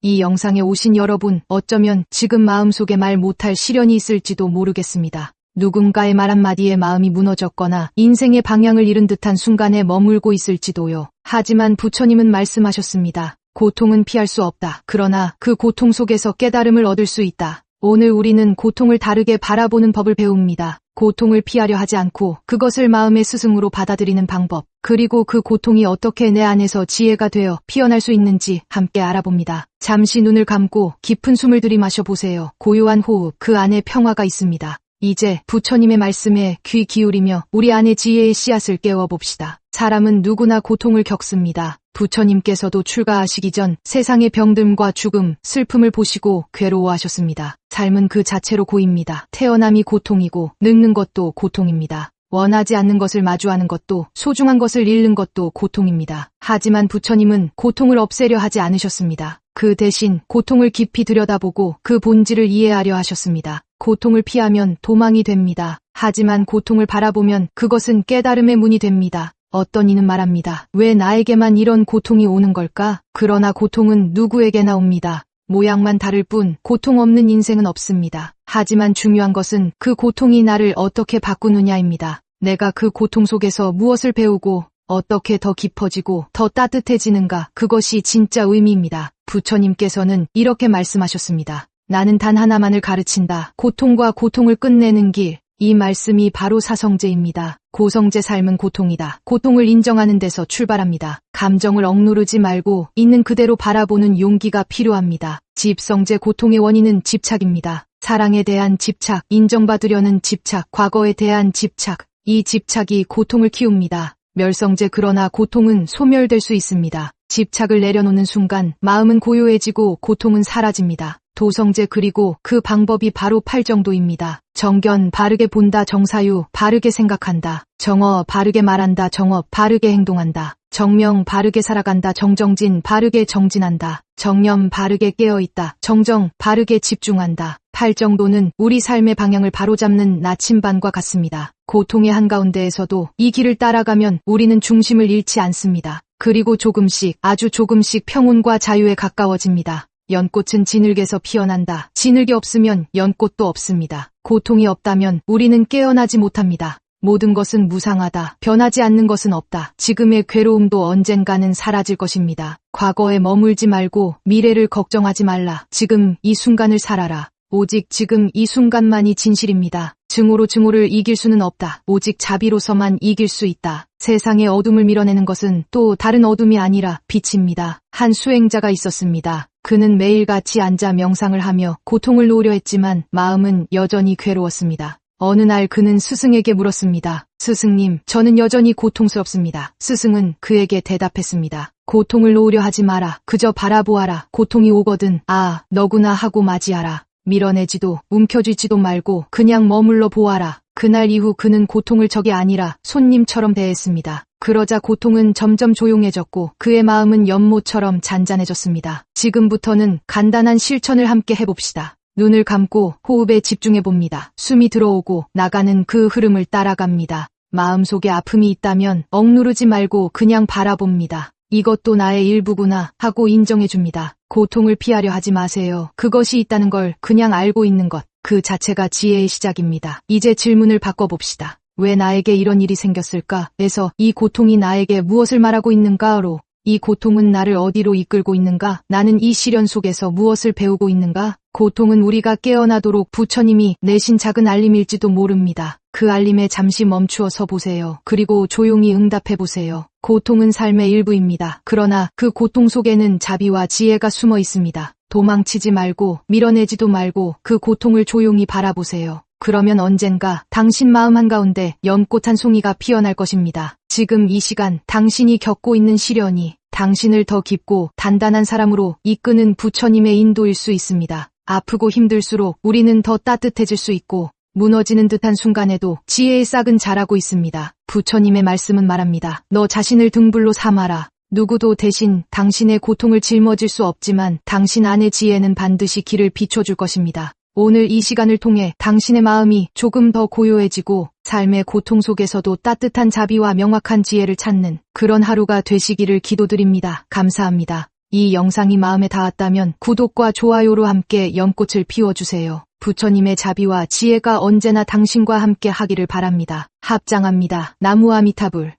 이 영상에 오신 여러분, 어쩌면 지금 마음속에 말 못할 시련이 있을지도 모르겠습니다. 누군가의 말 한마디에 마음이 무너졌거나 인생의 방향을 잃은 듯한 순간에 머물고 있을지도요. 하지만 부처님은 말씀하셨습니다. 고통은 피할 수 없다. 그러나 그 고통 속에서 깨달음을 얻을 수 있다. 오늘 우리는 고통을 다르게 바라보는 법을 배웁니다. 고통을 피하려 하지 않고 그것을 마음의 스승으로 받아들이는 방법, 그리고 그 고통이 어떻게 내 안에서 지혜가 되어 피어날 수 있는지 함께 알아봅니다. 잠시 눈을 감고 깊은 숨을 들이마셔 보세요. 고요한 호흡, 그 안에 평화가 있습니다. 이제 부처님의 말씀에 귀 기울이며 우리 안의 지혜의 씨앗을 깨워 봅시다. 사람은 누구나 고통을 겪습니다. 부처님께서도 출가하시기 전 세상의 병듦과 죽음, 슬픔을 보시고 괴로워하셨습니다. 삶은 그 자체로 고입니다. 태어남이 고통이고 늙는 것도 고통입니다. 원하지 않는 것을 마주하는 것도 소중한 것을 잃는 것도 고통입니다. 하지만 부처님은 고통을 없애려 하지 않으셨습니다. 그 대신 고통을 깊이 들여다보고 그 본질을 이해하려 하셨습니다. 고통을 피하면 도망이 됩니다. 하지만 고통을 바라보면 그것은 깨달음의 문이 됩니다. 어떤 이는 말합니다. 왜 나에게만 이런 고통이 오는 걸까? 그러나 고통은 누구에게나 옵니다. 모양만 다를 뿐 고통 없는 인생은 없습니다. 하지만 중요한 것은 그 고통이 나를 어떻게 바꾸느냐입니다. 내가 그 고통 속에서 무엇을 배우고 어떻게 더 깊어지고 더 따뜻해지는가 그것이 진짜 의미입니다. 부처님께서는 이렇게 말씀하셨습니다. 나는 단 하나만을 가르친다. 고통과 고통을 끝내는 길. 이 말씀이 바로 사성제입니다. 고성제 삶은 고통이다. 고통을 인정하는 데서 출발합니다. 감정을 억누르지 말고 있는 그대로 바라보는 용기가 필요합니다. 집성제 고통의 원인은 집착입니다. 사랑에 대한 집착, 인정받으려는 집착, 과거에 대한 집착. 이 집착이 고통을 키웁니다. 멸성제 그러나 고통은 소멸될 수 있습니다. 집착을 내려놓는 순간 마음은 고요해지고 고통은 사라집니다. 도성제 그리고 그 방법이 바로 팔 정도입니다. 정견 바르게 본다 정사유 바르게 생각한다. 정어 바르게 말한다 정업 바르게 행동한다. 정명 바르게 살아간다 정정진 바르게 정진한다. 정념 바르게 깨어있다. 정정 바르게 집중한다. 팔 정도는 우리 삶의 방향을 바로잡는 나침반과 같습니다. 고통의 한가운데에서도 이 길을 따라가면 우리는 중심을 잃지 않습니다. 그리고 조금씩 아주 조금씩 평온과 자유에 가까워집니다. 연꽃은 진흙에서 피어난다. 진흙이 없으면 연꽃도 없습니다. 고통이 없다면 우리는 깨어나지 못합니다. 모든 것은 무상하다. 변하지 않는 것은 없다. 지금의 괴로움도 언젠가는 사라질 것입니다. 과거에 머물지 말고 미래를 걱정하지 말라. 지금 이 순간을 살아라. 오직 지금 이 순간만이 진실입니다. 증오로 증오를 이길 수는 없다. 오직 자비로서만 이길 수 있다. 세상의 어둠을 밀어내는 것은 또 다른 어둠이 아니라 빛입니다. 한 수행자가 있었습니다. 그는 매일같이 앉아 명상을 하며 고통을 놓으려 했지만 마음은 여전히 괴로웠습니다. 어느 날 그는 스승에게 물었습니다. 스승님, 저는 여전히 고통스럽습니다. 스승은 그에게 대답했습니다. 고통을 놓으려 하지 마라. 그저 바라보아라. 고통이 오거든. 아, 너구나 하고 맞이하라. 밀어내지도 움켜쥐지도 말고 그냥 머물러 보아라. 그날 이후 그는 고통을 적이 아니라 손님처럼 대했습니다. 그러자 고통은 점점 조용해졌고 그의 마음은 연못처럼 잔잔해졌습니다. 지금부터는 간단한 실천을 함께 해봅시다. 눈을 감고 호흡에 집중해 봅니다. 숨이 들어오고 나가는 그 흐름을 따라갑니다. 마음속에 아픔이 있다면 억누르지 말고 그냥 바라봅니다. 이것도 나의 일부구나 하고 인정해 줍니다. 고통을 피하려 하지 마세요. 그것이 있다는 걸 그냥 알고 있는 것. 그 자체가 지혜의 시작입니다. 이제 질문을 바꿔봅시다. 왜 나에게 이런 일이 생겼을까? 에서 이 고통이 나에게 무엇을 말하고 있는가로 이 고통은 나를 어디로 이끌고 있는가? 나는 이 시련 속에서 무엇을 배우고 있는가? 고통은 우리가 깨어나도록 부처님이 내신 작은 알림일지도 모릅니다. 그 알림에 잠시 멈추어 서 보세요. 그리고 조용히 응답해 보세요. 고통은 삶의 일부입니다. 그러나 그 고통 속에는 자비와 지혜가 숨어 있습니다. 도망치지 말고 밀어내지도 말고 그 고통을 조용히 바라보세요. 그러면 언젠가 당신 마음 한가운데 연꽃 한 송이가 피어날 것입니다. 지금 이 시간 당신이 겪고 있는 시련이 당신을 더 깊고 단단한 사람으로 이끄는 부처님의 인도일 수 있습니다. 아프고 힘들수록 우리는 더 따뜻해질 수 있고 무너지는 듯한 순간에도 지혜의 싹은 자라고 있습니다. 부처님의 말씀은 말합니다. 너 자신을 등불로 삼아라. 누구도 대신 당신의 고통을 짊어질 수 없지만 당신 안의 지혜는 반드시 길을 비춰줄 것입니다. 오늘 이 시간을 통해 당신의 마음이 조금 더 고요해지고 삶의 고통 속에서도 따뜻한 자비와 명확한 지혜를 찾는 그런 하루가 되시기를 기도드립니다. 감사합니다. 이 영상이 마음에 닿았다면 구독과 좋아요로 함께 연꽃을 피워주세요. 부처님의 자비와 지혜가 언제나 당신과 함께 하기를 바랍니다. 합장합니다. 나무아미타불.